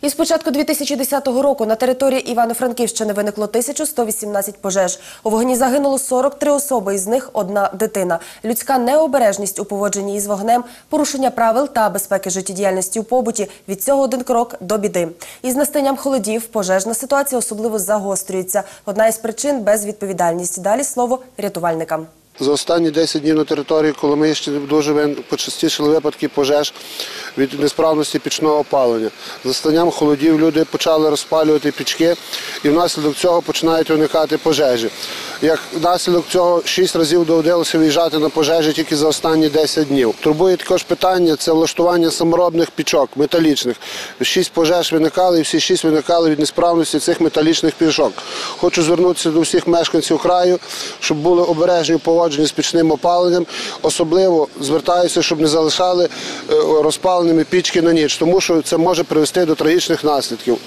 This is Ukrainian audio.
Із початку 2010 року на території Івано-Франківщини виникло 1118 пожеж. У вогні загинуло 43 особи, із них одна дитина. Людська необережність у поводженні із вогнем, порушення правил та безпеки життєдіяльності у побуті – від цього один крок до біди. Із настанням холодів пожежна ситуація особливо загострюється. Одна із причин – безвідповідальність. Далі слово рятувальникам. За останні 10 днів на території Коломийщини дуже почастішили випадки пожеж від несправності пічного опалення. За станням холодів люди почали розпалювати пічки і внаслідок цього починають уникати пожежі. Як наслідок цього 6 разів доводилося виїжджати на пожежі тільки за останні 10 днів. Турбує також питання це влаштування саморобних пічок металічних. Шість пожеж виникали, і всі шість виникали від несправності цих металічних пічок. Хочу звернутися до всіх мешканців краю, щоб були обережні в поводженні з пічним опаленням. Особливо звертаюся, щоб не залишали е, розпаленими пічки на ніч, тому що це може привести до трагічних наслідків.